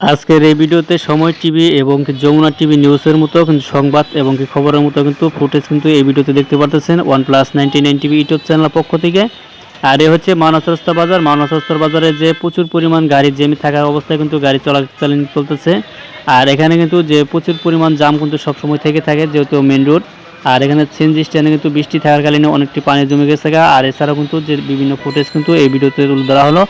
আজকের এই ভিডিওতে সময় টিভি এবং যমুনা টিভি নিউজের মতো সংবাদ এবং খবরের মতো কিন্তু ফুটেজ কিন্তু এই ভিডিওতে দেখতে পারতেছেন one plus ninety nine TV YouTube channel পক্ষ থেকে। আর এ হচ্ছে মানসরস্তা বাজার। মানসরস্তার বাজারে যে প্রচুর পরিমাণ গাড়ি জেমি থাকার অবস্থায় কিন্তু গাড়ি চলাচালিন চলতেছে। আর এখানে কিন্তু যে প্রচুর পরিমাণ জাম কিন্তু সবসময় থেকে থাকে, যেহেতু মেন রোড আর এখানে সিএনজি স্ট্যান্ডে কিন্তু বৃষ্টি থাকার অনেকটি পানি জমে গেছে আর এছাড়াও কিন্তু যে বিভিন্ন ফুটেজ কিন্তু এই ভিডিওতে তুলে ধরা হলো।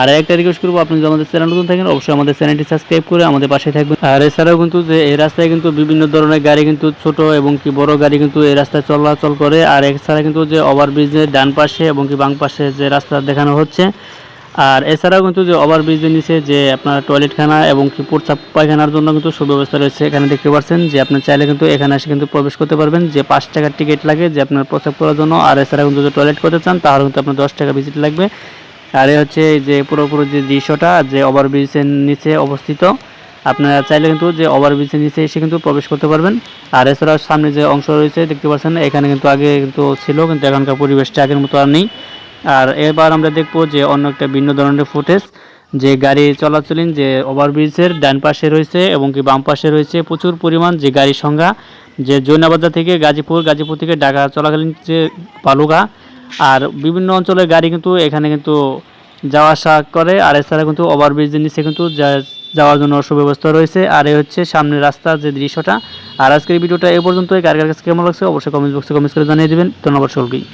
আর একটা রিকোয়েস্ট করব আপনি যদি আমাদের চ্যানেল নতুন থাকেন, অবশ্যই আমাদের চ্যানেলটি সাবস্ক্রাইব করে আমাদের পাশে থাকবেন। আর এছাড়াও কিন্তু যে এই রাস্তায় কিন্তু বিভিন্ন ধরনের গাড়ি কিন্তু ছোট এবং কি বড় গাড়ি কিন্তু এই রাস্তায় চলাচল করে। আর এছাড়া কিন্তু যে ওভারব্রিজের ডান পাশে এবং কি বাম পাশে যে রাস্তা দেখানো হচ্ছে আর এছাড়াও কিন্তু যে ওভারব্রিজের নিচে যে আপনার টয়লেটখানা এবং কি প্রস্রাব পায়খানার জন্য কিন্তু সুব্যবস্থা রয়েছে। এখানে দেখতে পাচ্ছেন যে আপনি চাইলে কিন্তু এখানে এসে কিন্তু প্রবেশ করতে পারবেন। যে পাঁচ টাকার টিকিট লাগে যে আপনার প্রস্রাব করার জন্য। আর এছাড়া কিন্তু যে টয়লেট করতে চান তাহলে কিন্তু আপনার দশ টাকা ভিজিট লাগবে। আর হচ্ছে যে পুরোপুরি যে দৃশ্যটা, যে ওভারব্রিজের নিচে অবস্থিত। আপনারা চাইলে কিন্তু যে ওভারব্রিজের নিচে এসে কিন্তু প্রবেশ করতে পারবেন। আর এছাড়াও সামনে যে অংশ রয়েছে, দেখতে পাচ্ছেন, এখানে কিন্তু আগে কিন্তু ছিল, কিন্তু এখানকার পরিবেশটা আগের মতো আর নেই। আর এবার আমরা দেখব যে অন্য একটা ভিন্ন ধরনের ফুটেজ, যে গাড়ি চলাচলীন, যে ওভারব্রিজের ডান পাশে রয়েছে এবং কি বাম পাশে রয়েছে প্রচুর পরিমাণ যে গাড়ির সংখ্যা, যে জৈনাবাজার থেকে গাজীপুর গাজীপুর থেকে ঢাকা চলাকালীন যে বালুগা আর বিভিন্ন অঞ্চলের গাড়ি কিন্তু এখানে কিন্তু যাওয়া আসা করে, আর এছাড়া কিন্তু ওভারব্রিজের নিচে কিন্তু যাওয়ার জন্য সুব্যবস্থা রয়েছে। আর এই হচ্ছে সামনের রাস্তার যে দৃশ্যটা। আর আজকের ভিডিওটা এ পর্যন্তই। কার কার কাছে কেমন লাগছে অবশ্যই কমেন্ট বক্সে কমেন্ট করে জানিয়ে দেবেন। ধন্যবাদ সকলকেই।